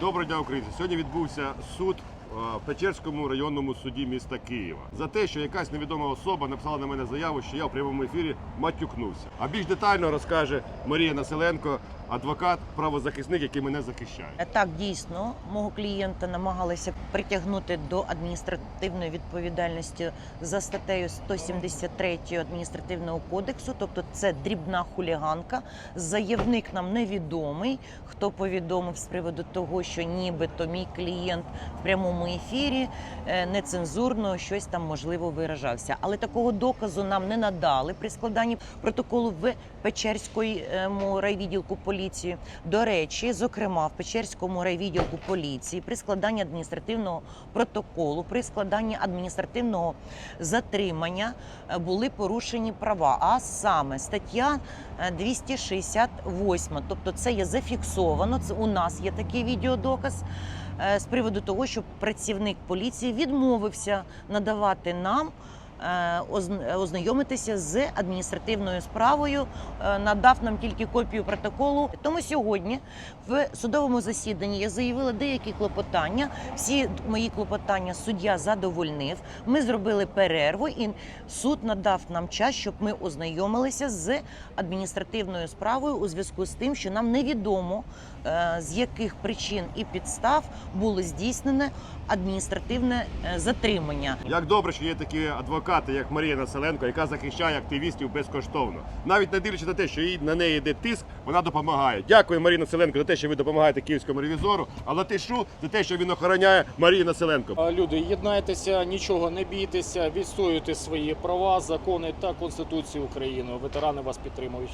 Доброго дня, українці. Сьогодні відбувся суд Печерському районному суді міста Києва за те, що якась невідома особа написала на мене заяву, що я в прямому ефірі матюкнувся. А більш детально розкаже Марія Населенко, адвокат, правозахисник, який мене захищає. Так, дійсно, мого клієнта намагалися притягнути до адміністративної відповідальності за статтею 173 адміністративного кодексу, тобто це дрібна хуліганка. Заявник нам невідомий, хто повідомив з приводу того, що нібито мій клієнт в прямому ефірі е, нецензурно щось там можливо виражався. Але такого доказу нам не надали при складанні протоколу в Печерському райвідділку поліції. До речі, зокрема, в Печерському райвідділку поліції при складанні адміністративного протоколу, при складанні адміністративного затримання е, були порушені права. А саме стаття е, 268, тобто це є зафіксовано. Це у нас є такий відеодоказ е, з приводу того, що працівник поліції відмовився надавати нам. Е, Ознайомитися з адміністративною справою, е, надав нам тільки копію протоколу. Тому сьогодні в судовому засіданні я заявила деякі клопотання. Всі мої клопотання суддя задовольнив. Ми зробили перерву, і суд надав нам час, щоб ми ознайомилися з адміністративною справою у зв'язку з тим, що нам невідомо е, з яких причин і підстав було здійснене адміністративне затримання. Як добре, що є такі адвокати, як Марія Населенко, яка захищає активістів безкоштовно. Навіть не дивлячись на те, що на неї йде тиск, вона допомагає. Дякую, Марія Населенко, за те, що ви допомагаєте київському ревізору, а Латишу за те, що він охороняє Марію Населенко. Люди, єднайтеся, нічого не бійтеся, відстоюйте свої права, закони та конституцію України. Ветерани вас підтримують.